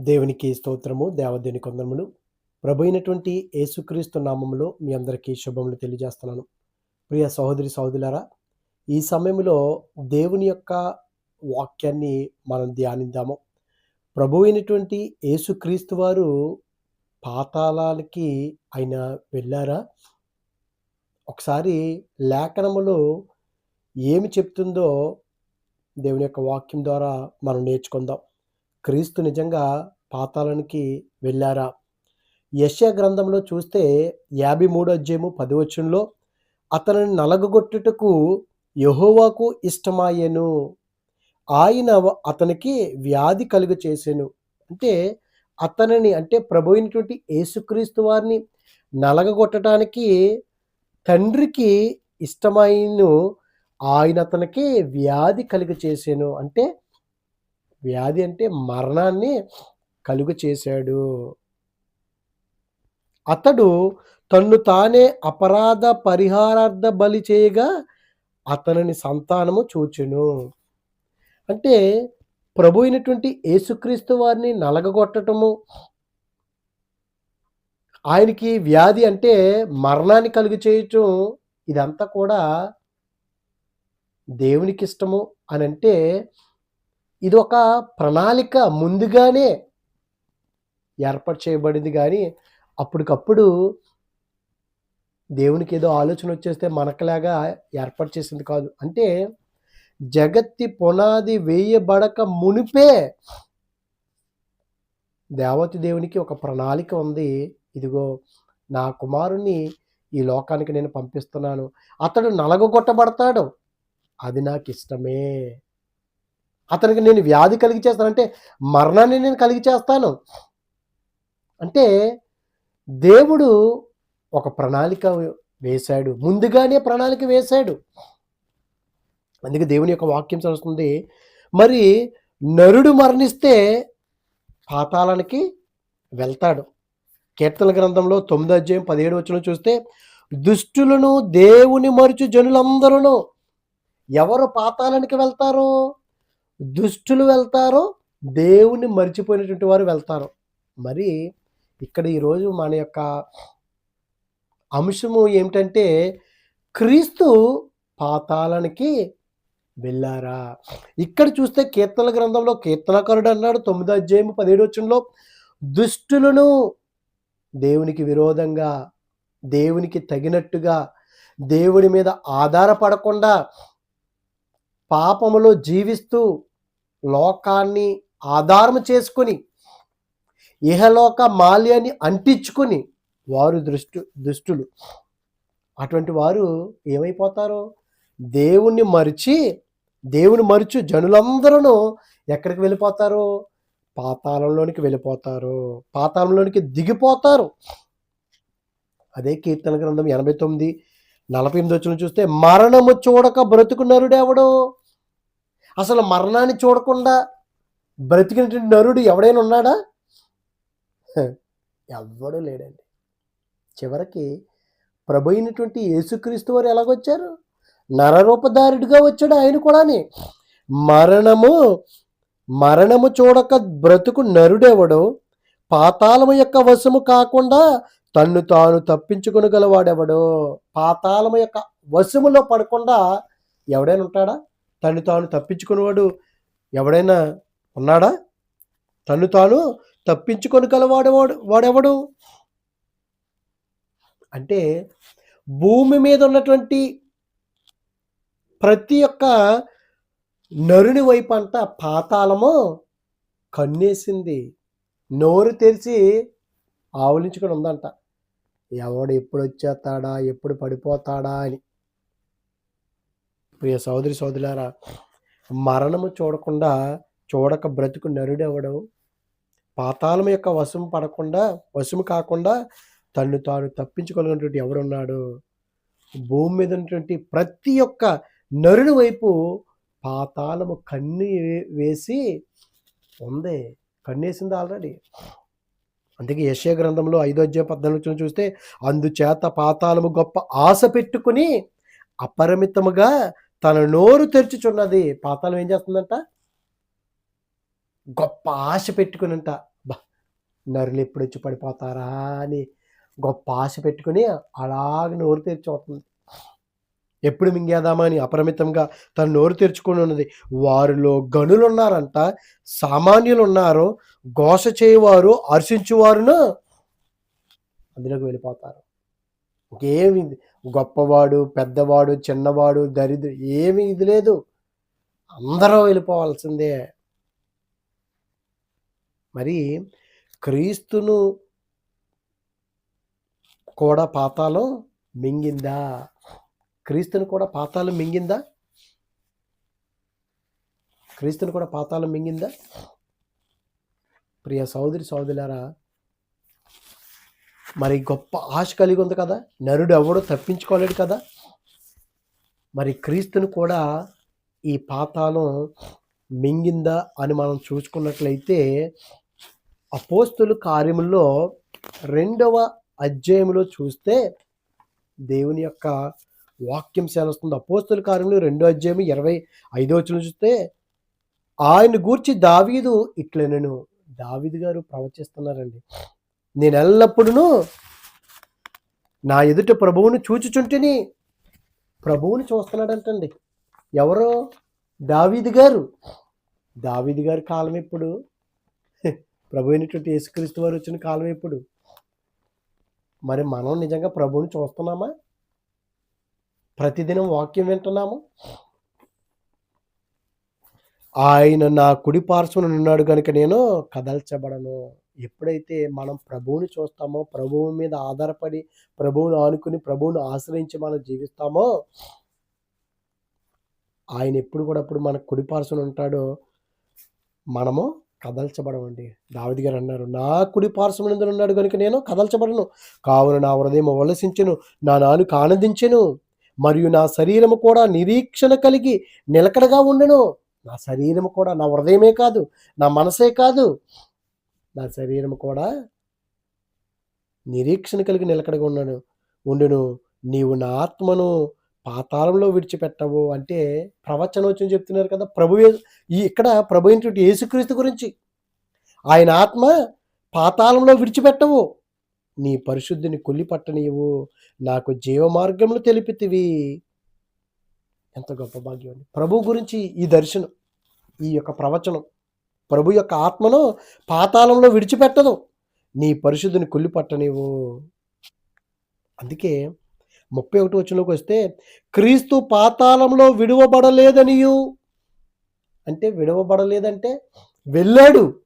దేవునికి స్తోత్రము దేవదేని కొందరములు. ప్రభు అయినటువంటి యేసుక్రీస్తు నామములో మీ అందరికీ శుభములు తెలియజేస్తున్నాను. ప్రియ సహోదరి సహోదరులారా ఈ సమయంలో దేవుని యొక్క వాక్యాన్ని మనం ధ్యానిద్దాము. ప్రభు అయినటువంటి యేసుక్రీస్తు వారు పాతాళాలకి ఆయన వెళ్ళారా? ఒకసారి లేఖనములో ఏమి చెప్తుందో దేవుని యొక్క వాక్యం ద్వారా మనం నేర్చుకుందాం. క్రీస్తు నిజంగా పాతాళానికి వెళ్ళారా? యశ్యా గ్రంథంలో చూస్తే యాభై మూడో అధ్యాయము పదివచనంలో అతనిని నలగగొట్టుటకు యహోవాకు ఇష్టమాయెను. ఆయన అతనికి వ్యాధి కలుగ చేసెను. అంటే అతనిని అంటే ప్రభు అయినటువంటి యేసుక్రీస్తు వారిని నలగగొట్టడానికి తండ్రికి ఇష్టమైన ఆయన అతనికి వ్యాధి కలుగ చేసాను. అంటే వ్యాధి అంటే మరణాన్ని కలుగ చేశాడు. అతడు తన్ను తానే అపరాధ పరిహారార్థ బలి చేయగా అతనిని సంతానము చూచును. అంటే ప్రభు అయినటువంటి యేసుక్రీస్తు వారిని నలగగొట్టటము. ఆయనకి వ్యాధి అంటే మరణాన్ని కలుగు చేయటం ఇదంతా కూడా దేవునికి ఇష్టము అని అంటే ఇది ఒక ప్రణాళిక ముందుగానే ఏర్పాటు చేయబడింది కానీ అప్పటికప్పుడు దేవునికి ఏదో ఆలోచన వచ్చేస్తే మనకలాగా ఏర్పాటు చేసింది కాదు. అంటే జగత్తి పునాది వేయబడక మునిపే దేవతి దేవునికి ఒక ప్రణాళిక ఉంది. ఇదిగో నా కుమారుణ్ణి ఈ లోకానికి నేను పంపిస్తున్నాను. అతడు నలగొట్టబడతాడు. అది నాకు ఇష్టమే అతనికి నేను వ్యాధి కలిగి చేస్తానంటే మరణాన్ని నేను కలిగి చేస్తాను. అంటే దేవుడు ఒక ప్రణాళిక వేశాడు. ముందుగానే ప్రణాళిక వేశాడు. అందుకే దేవుని యొక్క వాక్యం చదువుతుంది. మరి నరుడు మరణిస్తే పాతాళానికి వెళ్తాడు. కీర్తన గ్రంథంలో తొమ్మిది అధ్యాయం పదిహేడు వచ్చిన చూస్తే దుష్టులను దేవుని మరుచు జనులందరూ ఎవరు పాతాళానికి వెళ్తారు? దుష్టులు వెళ్తారో దేవుని మర్చిపోయినటువంటి వారు వెళ్తారు. మరి ఇక్కడ ఈరోజు మన యొక్క అంశము ఏమిటంటే క్రీస్తు పాతాళానికి వెళ్ళారా? ఇక్కడ చూస్తే కీర్తన గ్రంథంలో కీర్తనకారుడు అన్నాడు తొమ్మిదో అధ్యాయము పదిహేడు వచ్చంలో దుష్టులను దేవునికి విరోధంగా దేవునికి తగినట్టుగా దేవుడి మీద ఆధారపడకుండా పాపములో జీవిస్తూ లోకాన్ని ఆధారం చేసుకొని ఇహలోక మాల్యాన్ని అంటించుకొని వారు దృష్టి దుష్టులు. అటువంటి వారు ఏమైపోతారు? దేవుణ్ణి మరిచి దేవుని మరిచి జనులందరూ ఎక్కడికి వెళ్ళిపోతారు? పాతాళంలోనికి వెళ్ళిపోతారు. పాతాళంలోనికి దిగిపోతారు. అదే కీర్తన గ్రంథం ఎనభై తొమ్మిది నలభై ఎనిమిది వచ్చిన చూస్తే మరణము చూడక బ్రతుకు ఎవడో అసలు మరణాన్ని చూడకుండా బ్రతికినటువంటి నరుడు ఎవడైనా ఉన్నాడా? ఎవడూ ఎవ్వడూ లేడండి. చివరికి ప్రభు అయినటువంటి యేసుక్రీస్తు వారు ఎలాగొచ్చారు? నరరూపధారుడిగా వచ్చాడు ఆయన కూడాని. మరణము మరణము చూడక బ్రతుకు నరుడెవడు పాతాళము యొక్క వశము కాకుండా తన్ను తాను తప్పించుకొనగలవాడెవడు పాతాళము యొక్క వశములో పడకుండా ఎవడైనా ఉంటాడా? తను తాను తప్పించుకునేవాడు ఎవడైనా ఉన్నాడా? తను తాను తప్పించుకొని గలవాడు వాడు వాడెవడు? అంటే భూమి మీద ఉన్నటువంటి ప్రతి ఒక్క నరుని వైపు అంతా పాతాళము కన్నేసింది. నోరు తెరిచి ఆవులించుకొని ఉందంట. ఎవడు ఎప్పుడు వచ్చేస్తాడా? ఎప్పుడు పడిపోతాడా అని. ప్రియ సోదరి సోదరులారా మరణము చూడకుండా చూడక బ్రతుకు నరుడెవడు? పాతాళం యొక్క వశం పడకుండా వశము కాకుండా తను తాను తప్పించుకోగలిగినటువంటి ఎవరున్నాడు? భూమి మీద ఉన్నటువంటి ప్రతి ఒక్క నరుడి వైపు పాతాళము కన్ను వేసి ఉంది. కన్నేసింది ఆల్రెడీ. అందుకే యశయ గ్రంథంలో ఐదో అధ్యాయ పద్నాలుగు చూస్తే అందుచేత పాతాళము గొప్ప ఆశ పెట్టుకుని అపరిమితముగా తన నోరు తెరుచుచున్నది పాతాళం ఏం చేస్తుందంట? గొప్ప ఆశ పెట్టుకునంట. బా నరులు ఎప్పుడు వచ్చి పడిపోతారా అని గొప్ప ఆశ పెట్టుకుని అలాగ నోరు తెరిచిపోతుంది. ఎప్పుడు మింగేదామా అని అపరిమితంగా తన నోరు తెరుచుకొని ఉన్నది. వారిలో గనులు ఉన్నారంట సామాన్యులు ఉన్నారు ఘోష చేయవారు హర్షించువారును అందులోకి వెళ్ళిపోతారు. ఇంకేమి గొప్పవాడు పెద్దవాడు చిన్నవాడు దరిద్రు ఏమి ఇది లేదు. అందరూ వెళ్ళిపోవాల్సిందే. మరి క్రీస్తును కూడా పాతాలం మింగిందా? క్రీస్తుని కూడా పాతాలం మింగిందా? క్రీస్తుని కూడా పాతాలం మింగిందా? ప్రియ సోదరి సోదరులారా మరి గొప్ప ఆశ కలిగి ఉంది కదా. నరుడు ఎవడో తప్పించుకోలేడు కదా. మరి క్రీస్తుని కూడా ఈ పాతాళం మింగిందా అని మనం చూసుకున్నట్లయితే అపోస్తుల కార్యముల్లో రెండవ అధ్యాయంలో చూస్తే దేవుని యొక్క వాక్యం సెలవుస్తుంది. అపోస్తుల కార్యంలో రెండో అధ్యాయం ఇరవై ఐదో వచ్చిన చూస్తే ఆయన గూర్చి దావీదు ఇట్లనను. దావీదు గారు ప్రవచిస్తున్నారండి. నేను ఎల్లప్పుడూ నా ఎదుట ప్రభువును చూచుచుంటిని ప్రభువుని చూస్తున్నాడంటండి. ఎవరో? దావీది గారు. దావీది గారి కాలం ఎప్పుడు? ప్రభు అయినటువంటి యేసుక్రీస్తు వారు వచ్చిన కాలం ఎప్పుడు? మరి మనం నిజంగా ప్రభువుని చూస్తున్నామా? ప్రతిదినం వాక్యం వింటున్నాము? ఆయన నా కుడి పార్శ్వను ఉన్నాడు కనుక నేను కదల్చబడను. ఎప్పుడైతే మనం ప్రభువుని చూస్తామో ప్రభువు మీద ఆధారపడి ప్రభువును ఆనుకుని ప్రభువును ఆశ్రయించి మనం జీవిస్తామో ఆయన ఎప్పుడు కూడా అప్పుడు మన కుడి ఉంటాడో మనము కదల్చబడమండి. దావిది గారు అన్నారు నా కుడి పార్శ్వనందు ఉన్నాడు కనుక నేను కదల్చబడను. కావున నా హృదయం వలసించెను నా నానుక ఆనందించెను మరియు నా శరీరము కూడా నిరీక్షణ కలిగి నిలకడగా ఉండను. నా శరీరము కూడా నా హృదయమే కాదు నా మనసే కాదు. నా శరీరం కూడా నిరీక్షణ కలిగి నిలకడగా ఉన్నాను. ఉండును నీవు నా ఆత్మను పాతాళంలో విడిచిపెట్టవు అంటే ప్రవచనోచన చెప్తున్నారు కదా ప్రభు ఈ ఇక్కడ ప్రభు ఏంటి యేసుక్రీస్తు గురించి. ఆయన ఆత్మ పాతాళంలో విడిచిపెట్టవు. నీ పరిశుద్ధిని కొల్లిపట్టనీయవు నాకు జీవ మార్గములు తెలిపితివి. ఎంత గొప్ప భాగ్యం అండి. ప్రభు గురించి ఈ దర్శనం ఈ యొక్క ప్రవచనం. ప్రభు యొక్క ఆత్మను పాతాళంలో విడిచిపెట్టదు. నీ పరిశుద్ధిని కుళ్ళిపట్టనివు అందుకే ముప్పై ఒకటి వచ్చినలోకి వస్తే క్రీస్తు పాతాళంలో విడువబడలేదనియు. అంటే విడవబడలేదంటే వెళ్ళాడు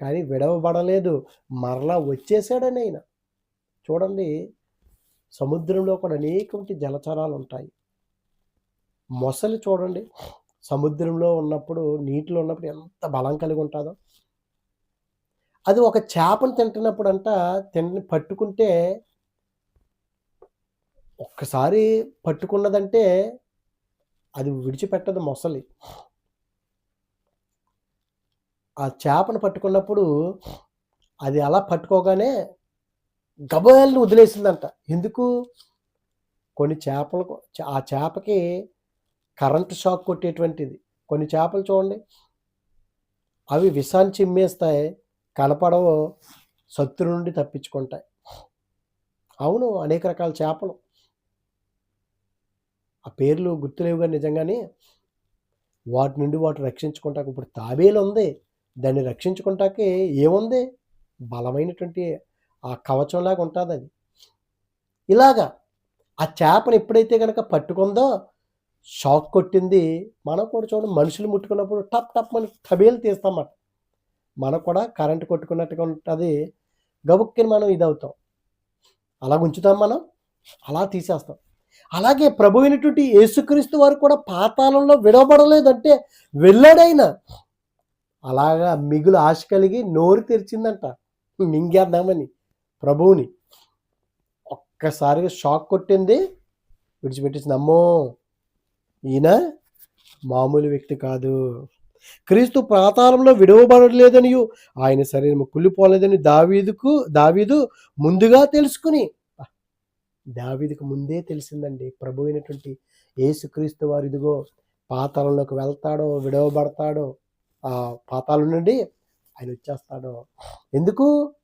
కానీ విడవబడలేదు. మరలా వచ్చేసాడని ఆయన. చూడండి సముద్రంలో కూడా అనేకమంది జలచరాలు ఉంటాయి. మొసలి చూడండి సముద్రంలో ఉన్నప్పుడు నీటిలో ఉన్నప్పుడు ఎంత బలం కలిగి ఉంటుందో. అది ఒక చేపను తింటున్నప్పుడు అంట తిని పట్టుకుంటే ఒక్కసారి పట్టుకున్నదంటే అది విడిచిపెట్టదు మొసలి. ఆ చేపను పట్టుకున్నప్పుడు అది అలా పట్టుకోగానే గబయాలను వదిలేసిందంట. ఎందుకు? కొన్ని చేపలకు ఆ చేపకి కరెంటు షాక్ కొట్టేటువంటిది. కొన్ని చేపలు చూడండి. అవి విషాన్ని చిమ్మేస్తాయి. కనపడవు. శత్రు నుండి తప్పించుకుంటాయి. అవును అనేక రకాల చేపలు. ఆ పేర్లు గుర్తులేవుగా నిజంగానే? వాటి నుండి వాటి రక్షించుకుంటాక ఇప్పుడు తాబేలు ఉంది. దాన్ని రక్షించుకుంటాకే ఏముంది? బలమైనటువంటి ఆ కవచంలాగా ఉంటుంది అది ఇలాగా ఆ చేపను ఎప్పుడైతే కనుక పట్టుకుందో షాక్ కొట్టింది. మనం కూడా చూడండి మనుషులు ముట్టుకున్నప్పుడు టప్ టప్ అని తబేలు తీస్తామన్నమాట మనకు కూడా కరెంట్ కొట్టుకున్నట్టుగా ఉంటుంది. గబుక్కిని మనం ఇది అవుతాం అలా ఉంచుతాం మనం అలా తీసేస్తాం. అలాగే ప్రభు అయినటువంటి యేసుక్రీస్తు వారు కూడా పాతాళంలో విడవబడలేదంటే వెళ్ళాడైనా అలాగా మిగులు ఆశ కలిగి నోరు తెరిచిందంట మింగేద్దామని ప్రభువుని. ఒక్కసారిగా షాక్ కొట్టింది. విడిచిపెట్టేసింది. అమ్మో! ఈయన మామూలు వ్యక్తి కాదు. క్రీస్తు పాతాళంలో విడవబడలేదనియు ఆయన శరీరం కుళ్ళిపోలేదని దావీదుకు దావీదు ముందుగా తెలుసుకుని దావీదుకు ముందే తెలిసిందండి. ప్రభు అయినటువంటి యేసుక్రీస్తు వారు ఇదిగో పాతాళంలోకి వెళ్తాడో విడవబడతాడో ఆ పాతాళం నుండి ఆయన వచ్చేస్తాడో. ఎందుకు?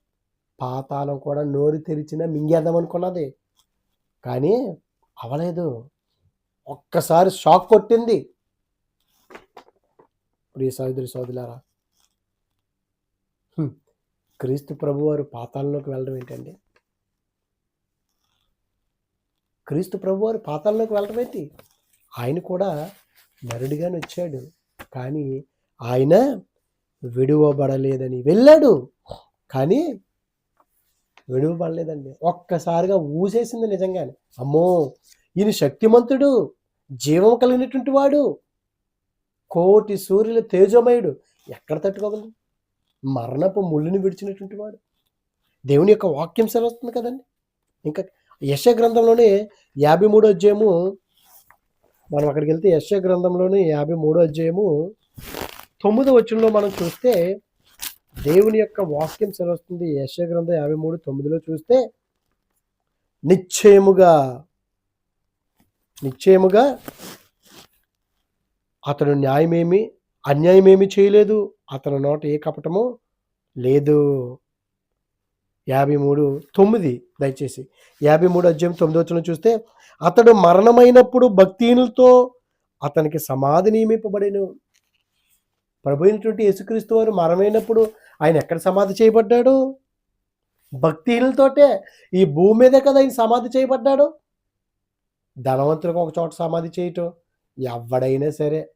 పాతాళం కూడా నోరు తెరిచిన మింగేద్దాం అనుకున్నది. కానీ అవలేదు. ఒక్కసారి షాక్ కొట్టింది. ప్రియ సోదరి సోదరులారా క్రీస్తు ప్రభు వారు పాతాళంలోకి వెళ్ళడం ఏంటండి? క్రీస్తు ప్రభు వారు పాతాళంలోకి వెళ్ళడం ఏంటి? ఆయన కూడా నరుడిగానే వచ్చాడు కానీ ఆయన విడువబడలేదని వెళ్ళాడు కానీ విడువబడలేదండి. ఒక్కసారిగా ఊసేసింది నిజంగానే. అమ్మో ఈయన శక్తిమంతుడు జీవం కలిగినటువంటి వాడు. కోటి సూర్యుల తేజమయుడు. ఎక్కడ తట్టుకోగలడు? మరణపు ముళ్ళుని విడిచినటువంటి వాడు. దేవుని యొక్క వాక్యం సెలవుస్తుంది కదండి. ఇంకా యశ గ్రంథంలోనే యాభై మూడో అధ్యాయము మనం అక్కడికి వెళ్తే యశ గ్రంథంలోనే యాభై మూడో అధ్యాయము తొమ్మిదో వచనంలో మనం చూస్తే దేవుని యొక్క వాక్యం సెలవుస్తుంది యశ గ్రంథం యాభై మూడు తొమ్మిదిలో చూస్తే నిశ్చయముగా నిశ్చయముగా అతడు న్యాయమేమి అన్యాయమేమి చేయలేదు. అతని నోట ఏ కపటము లేదు. యాభై మూడు తొమ్మిది దయచేసి. యాభై మూడు అధ్యాయం తొమ్మిది వచ్చిన చూస్తే అతడు మరణమైనప్పుడు భక్తిహీనులతో అతనికి సమాధి నియమింపబడిను. ప్రభు అయినటువంటి యేసుక్రీస్తు వారు మరణమైనప్పుడు ఆయన ఎక్కడ సమాధి చేయబడ్డాడు? భక్తిహీనులతోటే ఈ భూమి మీదే కదా ఆయన సమాధి చేయబడ్డాడు? ధనవంతులకు ఒక చోట సమాధి చేయటం ఎవడైనా సరే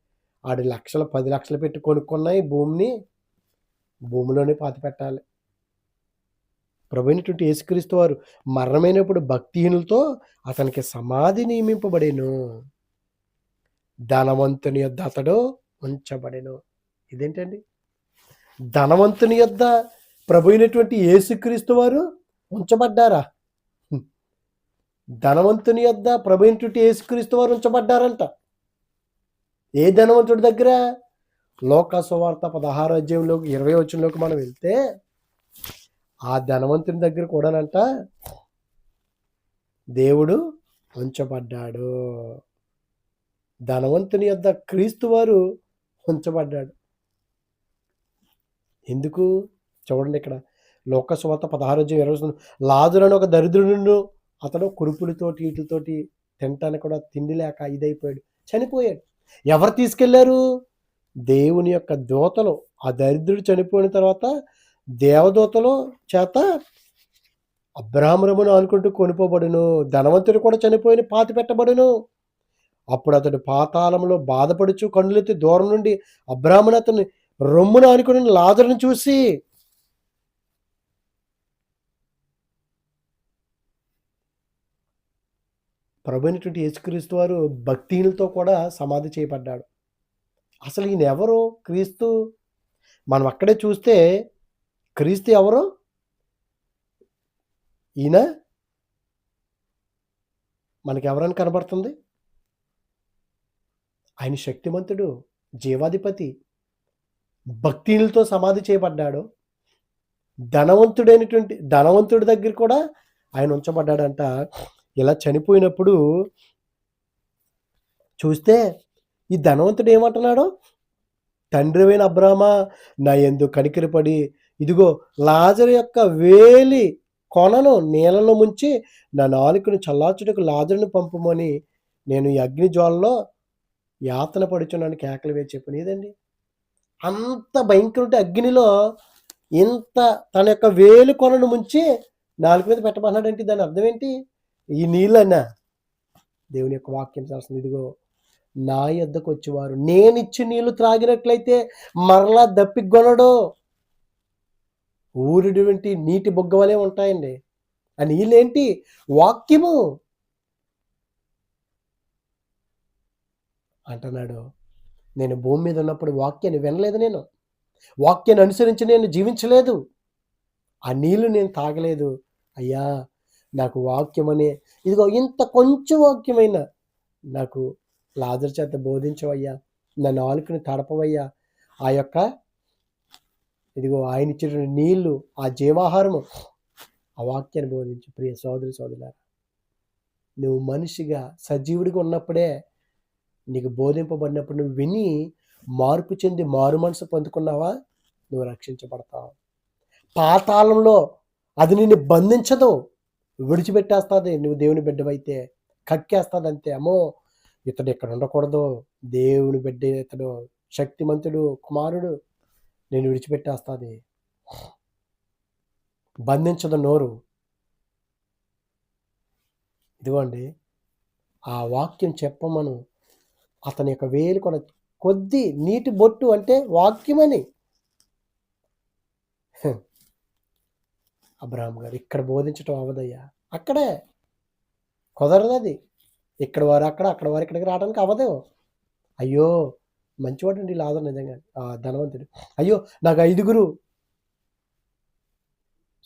ఆడు లక్షలు పది లక్షలు పెట్టి కొనుక్కున్న ఈ భూమిని భూమిలోనే పాతి పెట్టాలి. ప్రభుత్వ యేసుక్రీస్తు వారు మరణమైనప్పుడు భక్తిహీనులతో అతనికి సమాధి నియమింపబడేను. ధనవంతుని యొద్ద అతడు ఉంచబడెను. ఇదేంటండి? ధనవంతుని యొద్ద ప్రభు అయినటువంటి యేసుక్రీస్తు వారు ఉంచబడ్డారా? ధనవంతుని యొద్ద ప్రభు యేసుక్రీస్తు వారు ఉంచబడ్డారంట. ఏ ధనవంతుడి దగ్గర? లోక సువార్త పదహారు అధ్యాయంలోకి ఇరవై వచ్చంలోకి మనం వెళ్తే ఆ ధనవంతుని దగ్గర కూడానంట దేవుడు ఉంచబడ్డాడు. ధనవంతుని యొద్ద క్రీస్తు వారు ఉంచబడ్డాడు. ఎందుకు? చూడండి ఇక్కడ. లోక సువార్త పదహారు అధ్యాయం ఇరవై లాజులను ఒక దరిద్రుడు అతడు కురుపులతోటి వీటితోటి తినటానికి కూడా తిండి లేక ఇదైపోయాడు. చనిపోయాడు. ఎవరు తీసుకెళ్ళారు? దేవుని యొక్క దూతలు. ఆ దరిద్రుడు చనిపోయిన తర్వాత దేవదూతలు చేత అబ్రాహ్మరమును అనుకుంటూ కొనుకోబడును ధనవంతుడు కూడా చనిపోయిన పాతి పెట్టబడును. అప్పుడు అతడు పాతాళంలో బాధపడుచు కన్నులెత్తి దూరం నుండి అబ్రాహ్మణ అతని రొమ్మున అనుకుని లాజరుని చూసి ప్రభు అయినటువంటి యేసుక్రీస్తు వారు భక్తిహీనులతో కూడా సమాధి చేయబడ్డాడు. అసలు ఈయన ఎవరు? క్రీస్తు? మనం అక్కడే చూస్తే క్రీస్తు ఎవరు? ఈయన మనకి ఎవరని కనబడుతుంది? ఆయన శక్తిమంతుడు జీవాధిపతి భక్తిలతో సమాధి చేయబడ్డాడు. ధనవంతుడైనటువంటి ధనవంతుడి దగ్గర కూడా ఆయన ఉంచబడ్డాడంట. ఇలా చనిపోయినప్పుడు చూస్తే ఈ ధనవంతుడు ఏమంటున్నాడు? తండ్రివైన అబ్రామా నా ఎందు కనికిరపడి ఇదిగో లాజరు యొక్క వేలి కొనను నీళ్ళలో ముంచి నా నాలుకను చల్లార్చుటకు లాజరును పంపమని నేను ఈ అగ్నిజ్వాలలో యాతన పడుచున్నాను కేకలు వేసి చెప్పిన. ఇదండి అంత భయంకరుడి అగ్నిలో ఇంత తన యొక్క వేలు కొనను ముంచి నాలుగు మీద పెట్టమన్నాడంటే దాని అర్థం ఏంటి? ఈ నీళ్ళన్నా దేవుని యొక్క వాక్యం చేస్తుంది ఇదిగో నా యొద్దకు వచ్చేవారు నేనిచ్చి నీళ్ళు త్రాగినట్లయితే మరలా దప్పిగొనడు ఊరిటువంటి నీటి బొగ్గ ఉంటాయండి. ఆ నీళ్ళేంటి? వాక్యము. అంటున్నాడు నేను భూమి మీద ఉన్నప్పుడు వాక్యాన్ని వినలేదు నేను. వాక్యాన్ని అనుసరించి నేను జీవించలేదు. ఆ నీళ్ళు నేను తాగలేదు. అయ్యా నాకు వాక్యమనే ఇదిగో ఇంత కొంచెం వాక్యమైన నాకు లాజర్ చేత బోధించవయ్యా నా నాలుకని తడపవయ్యా. ఆ యొక్క ఇదిగో ఆయన ఇచ్చిన నీళ్ళు ఆ జీవాహారము ఆ వాక్యాన్ని బోధించు ప్రియ సోదరి సోదరులారా. నువ్వు మనిషిగా సజీవుడిగా ఉన్నప్పుడే నీకు బోధింపబడినప్పుడు నువ్వు విని మార్పు చెంది మారు మనసు పొందుకున్నావా? నువ్వు రక్షించబడతావు. పాతాళంలో అది నిన్ను బంధించదు. విడిచిపెట్టేస్తుంది. నువ్వు దేవుని బిడ్డవైతే కక్కేస్తుంది అంతే అమ్మో ఇతడు ఇక్కడ ఉండకూడదు. దేవుని బిడ్డ ఇతడు శక్తిమంతుడు కుమారుడు. నేను విడిచిపెట్టేస్తుంది. బంధించదు నోరు. ఇదిగోండి ఆ వాక్యం చెప్పమను. అతని యొక్క వేలు కూడా కొద్ది నీటి బొట్టు అంటే వాక్యమని. అబ్రహాం గారు ఇక్కడ బోధించటం అవదయ్యా. అక్కడే కుదరదు అది ఇక్కడ వారు అక్కడ అక్కడ వారు ఇక్కడికి రావడానికి అవ్వదు అయ్యో మంచివాడండి లాదర్ నిజంగా. ఆ ధనవంతుడు. అయ్యో నాకు ఐదుగురు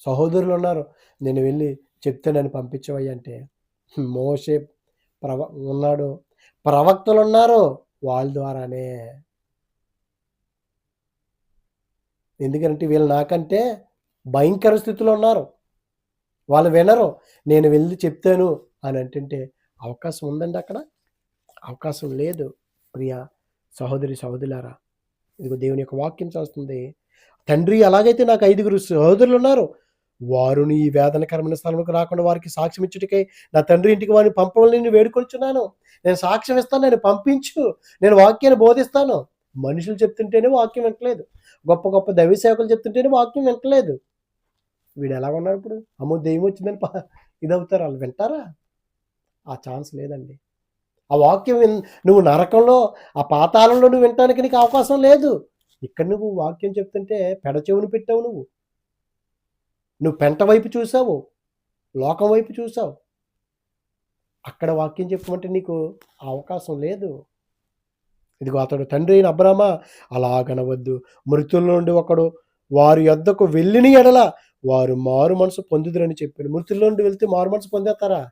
సహోదరులు ఉన్నారు. నేను వెళ్ళి చెప్తే నన్ను పంపించవయ్య అంటే మోసే ప్రవ ఉన్నాడు. ప్రవక్తలు ఉన్నారు వాళ్ళ ద్వారానే. ఎందుకంటే వీళ్ళు నాకంటే భయంకర స్థితిలో ఉన్నారు. వాళ్ళు వినరు. నేను వెళ్ళి చెప్తాను అని అంటుంటే అవకాశం ఉందండి అక్కడ? అవకాశం లేదు. ప్రియ సహోదరి సహోదరులారా ఇదిగో దేవుని యొక్క వాక్యం చేస్తుంది తండ్రి అలాగైతే నాకు ఐదుగురు సహోదరులు ఉన్నారు వారుని ఈ వేదనకరమైన స్థలంలోకి రాకుండా వారికి సాక్ష్యం ఇచ్చుటకై నా తండ్రి ఇంటికి వారిని పంపవాలని నేను వేడుకొంచున్నాను. నేను సాక్ష్యం ఇస్తాను నేను పంపించు. నేను వాక్యాన్ని బోధిస్తాను. మనుషులు చెప్తుంటేనే వాక్యం వినట్లేదు. గొప్ప గొప్ప దైవ సేవకులు చెప్తుంటేనే వాక్యం వింటలేదు వీడు ఎలా ఉన్నారు ఇప్పుడు? అమ్మో దెయ్యం వచ్చిందని ఇది అవుతారు వాళ్ళు. వింటారా? ఆ ఛాన్స్ లేదండి. ఆ వాక్యం నువ్వు నరకంలో ఆ పాతాళంలో నువ్వు వినటానికి నీకు అవకాశం లేదు. ఇక్కడ నువ్వు వాక్యం చెప్తుంటే పెడచెవును పెట్టావు నువ్వు. నువ్వు పెంట వైపు చూసావు. లోకం వైపు చూసావు. అక్కడ వాక్యం చెప్పమంటే నీకు అవకాశం లేదు. ఇదిగో అతడు తండ్రి అయిన అబ్రామ అలాగనవద్దు. మృతుల నుండి ఒకడు వారి యొద్దకు వెళ్ళిన ఎడల వారు మారు మనసు పొందుదురని చెప్పాడు. మృతుల్లో నుండి వెళ్తే మారు మనసు పొందేస్తారా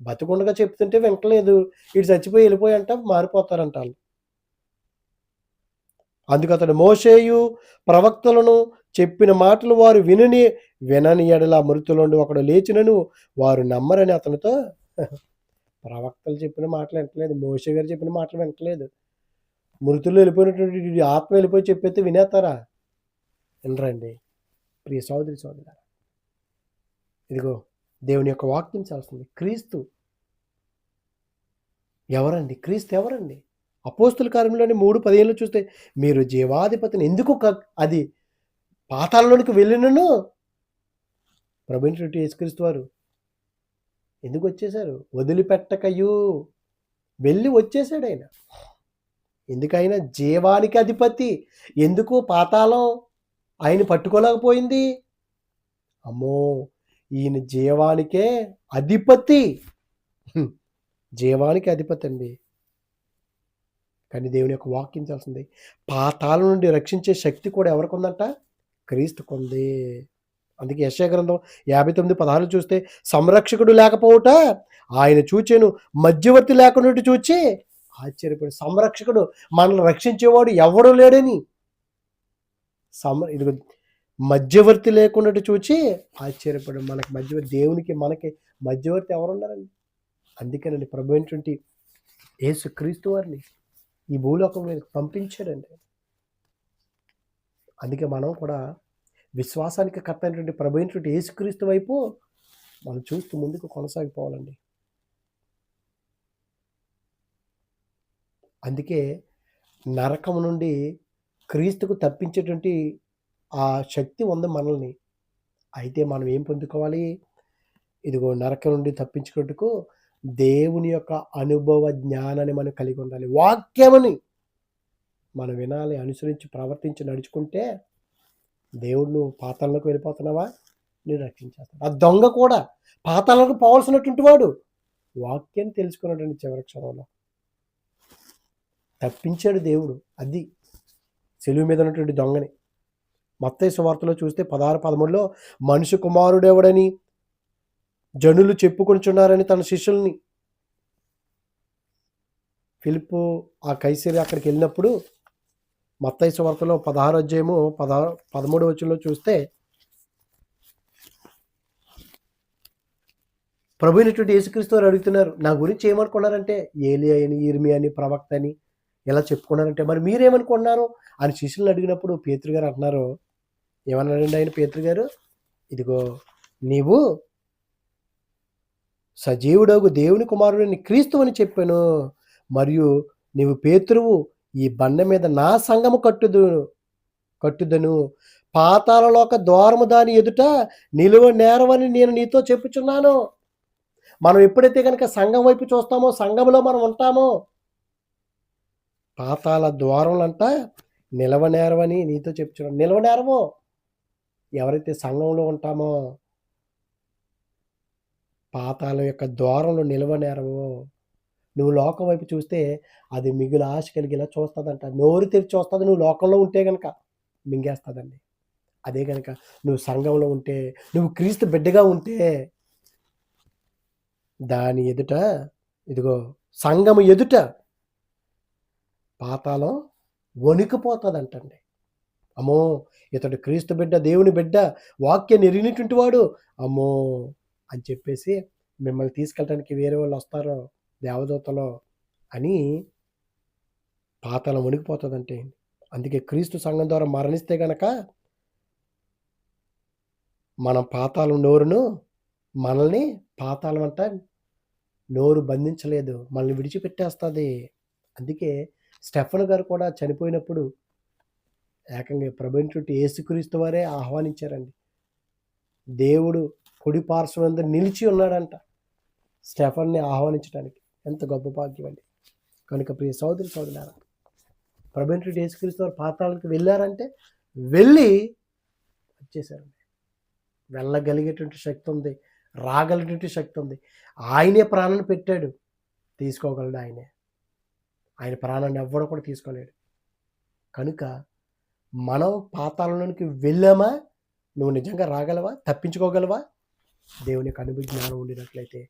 బతకుండగా చెప్తుంటే వెంటలేదు ఇటు చచ్చిపోయి వెళ్ళిపోయి అంట మారిపోతారంట వాళ్ళు అందుకు అతడు మోషేయు ప్రవక్తలను చెప్పిన మాటలు వారు వినని వినని ఎడల మృతులుండి ఒకడు లేచినను వారు నమ్మరని అతనితో ప్రవక్తలు చెప్పిన మాటలు వింటలేదు మోషే గారు చెప్పిన మాటలు వింటలేదు మృతులు వెళ్ళిపోయినటువంటి ఆత్మ వెళ్ళిపోయి చెప్పేస్తే వినేస్తారా? వినరండి. ప్రియ సోదరి సోదరు ఇదిగో దేవుని యొక్క వాక్యం చేస్తుంది క్రీస్తు ఎవరండి? క్రీస్తు ఎవరండి? అపోస్తుల కార్యంలోని మూడు పదిహేనులు చూస్తే మీరు జీవాధిపతిని ఎందుకు క- అది పాతాలలోనికి వెళ్ళినను? ప్రభుత్వ యేసుక్రీస్తు వారు ఎందుకు వచ్చేశారు? వదిలిపెట్టకయు. వెళ్ళి వచ్చేసాడు ఆయన. ఎందుకైనా జీవానికి అధిపతి. ఎందుకు? పాతాళం ఆయన పట్టుకోలేకపోయింది. అమ్మో! ఈయన జీవానికే అధిపతి. జీవానికి అధిపతి అండి. కానీ దేవుని యొక్క వాక్యం తెలిసింది పాతాళం నుండి రక్షించే శక్తి కూడా ఎవరికి ఉందంట? క్రీస్తుకుంది. అందుకే యశ గ్రంథం యాభై తొమ్మిది పదహారు చూస్తే సంరక్షకుడు లేకపోవుట ఆయన చూచాను మధ్యవర్తి లేకుండా చూచి ఆశ్చర్యపడి సంరక్షకుడు మనల్ని రక్షించేవాడు ఎవడూ లేడని సమ ఇది మధ్యవర్తి లేకుండా చూచి ఆశ్చర్యపడు మనకి మధ్యవర్తి దేవునికి మనకి మధ్యవర్తి ఎవరున్నారండి? అందుకేనండి ప్రభు ఏంటంటే యేసు క్రీస్తు వారిని ఈ భూలోకం మీద పంపించాడండి. అందుకే మనం కూడా విశ్వాసానికి కర్త అయినటువంటి ప్రభు అయినటువంటి యేసుక్రీస్తు వైపు మనం చూస్తూ ముందుకు కొనసాగిపోవాలండి. అందుకే నరకం నుండి క్రీస్తుకు తప్పించేటువంటి ఆ శక్తి ఉంది మనల్ని. అయితే మనం ఏం పొందుకోవాలి? ఇదిగో నరకం నుండి తప్పించుకుంటకు దేవుని యొక్క అనుభవ జ్ఞానాన్ని మనం కలిగి ఉండాలి. వాక్యమని మనం వినాలి అనుసరించి ప్రవర్తించి నడుచుకుంటే దేవుడు నువ్వు పాతాలకు వెళ్ళిపోతున్నావా? నేను రక్షించేస్తాను ఆ దొంగ కూడా పాతాలకు పోవాల్సినటువంటి వాడు వాక్యాన్ని తెలుసుకున్నటువంటి చివరి క్షణంలో. తప్పించాడు దేవుడు. అది సెలువు మీద ఉన్నటువంటి దొంగని. మత్తయ్య వార్తలో చూస్తే పదహారు పదమూడులో మనిషి కుమారుడెవడని జనులు చెప్పుకొనిచున్నారని తన శిష్యుల్ని. ఫిలిప్పు ఆ కైసరి అక్కడికి వెళ్ళినప్పుడు మత్తయ్య వార్తలో పదహారు అధ్యాయము పదహారు పదమూడు వచ్చంలో చూస్తే ప్రభు అయినటువంటి యేసుక్రీస్తు వారు అడుగుతున్నారు నా గురించి ఏమనుకున్నారంటే ఏలి అని ఇర్మి అని ప్రవక్త అని. ఇలా చెప్పుకున్నారంటే మరి మీరేమనుకున్నారు? అని శిష్యులను అడిగినప్పుడు పేతురు గారు అంటున్నారు ఏమన్నాడండి ఆయన పేతురు గారు? ఇదిగో నీవు సజీవుడగు దేవుని కుమారుడిని క్రీస్తు అని చెప్పాను. మరియు నీవు పేతురువు ఈ బండ మీద నా సంగము కట్టుదు కట్టుదను. పాతాలలోక ద్వారము దాని ఎదుట నిలువ నేరవని నేను నీతో చెప్పుచున్నాను. మనం ఎప్పుడైతే కనుక సంఘం వైపు చూస్తామో సంఘంలో మనం ఉంటామో పాతాల ద్వారములంట నిలవ నేరవని నీతో చెప్పుచున్నాను నిలవనేరవో ఎవరైతే సంఘంలో ఉంటామో పాతాల యొక్క ద్వారంలో నిలవనేరవో నువ్వు లోకం వైపు చూస్తే అది మిగులు ఆశ కలిగేలా చూస్తుందంట. నోరు తెరిచి చూస్తుంది. నువ్వు లోకంలో ఉంటే కనుక మింగేస్తుందండి. అదే కనుక నువ్వు సంఘంలో ఉంటే నువ్వు క్రీస్తు బిడ్డగా ఉంటే దాని ఎదుట ఇదిగో సంఘము ఎదుట పాతాళం వణికిపోతుందంటండి. అమ్మో! ఇతడు క్రీస్తు బిడ్డ దేవుని బిడ్డ వాక్య నెరిగినటువంటి వాడు. అమ్మో! అని చెప్పేసి మిమ్మల్ని తీసుకెళ్ళడానికి వేరే వాళ్ళు వస్తారో దేవదూతలో అని పాతాళం వణికిపోతుందంటే అందుకే క్రీస్తు సంఘం ద్వారా మరణిస్తే గనక మనం పాతాళం నోరును మనల్ని పాతాళం అంట నోరు బంధించలేదు మనల్ని విడిచిపెట్టేస్తుంది. అందుకే స్టెఫన్ గారు కూడా చనిపోయినప్పుడు ఏకంగా ప్రభుత్వ యేసుక్రీస్తు వారే ఆహ్వానించారండి. దేవుడు కుడి పార్శ్వంద నిలిచి ఉన్నాడంట స్టెఫన్ని ఆహ్వానించడానికి. ఎంత గొప్ప భాగ్యం అండి. కనుక ప్రియ సోదరి సోదరులారా ప్రభుత్వ యేసుక్రీస్తు వారు పాతాళానికి వెళ్ళారంటే వెళ్ళి వచ్చేసారండి వెళ్ళగలిగేటువంటి శక్తి ఉంది రాగలిగేటువంటి శక్తి ఉంది. ఆయనే ప్రాణం పెట్టాడు. తీసుకోగలడు ఆయనే. ఆయన ప్రాణాన్ని ఎవ్వడు కూడా తీసుకోలేడు. కనుక మనం పాతాలలోనికి వెళ్ళామా? నువ్వు నిజంగా రాగలవా? తప్పించుకోగలవా? దేవుని యొక్క అనుభవ జ్ఞానం ఉండినట్లయితే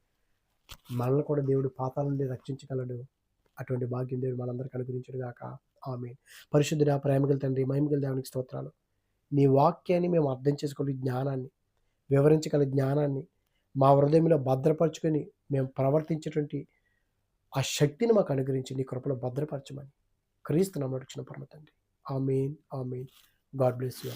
మనల్ని కూడా దేవుడు పాతాల నుండి రక్షించగలడు. అటువంటి భాగ్యం దేవుడు మనందరికీ అనుగ్రహించడు గాక. ఆమె పరిశుద్ధుడ ప్రేమగల తండ్రి మహిమగల దేవునికి స్తోత్రాలు. నీ వాక్యాన్ని మేము అర్థం చేసుకునే జ్ఞానాన్ని వివరించగల జ్ఞానాన్ని మా హృదయంలో భద్రపరచుకొని మేము ప్రవర్తించేటువంటి ఆ శక్తిని మాకు అనుగ్రహించి నీ కృపలో భద్రపరచమని క్రీస్తు నమ్మడుచున్న పరమ తండ్రి. Amen amen. God bless you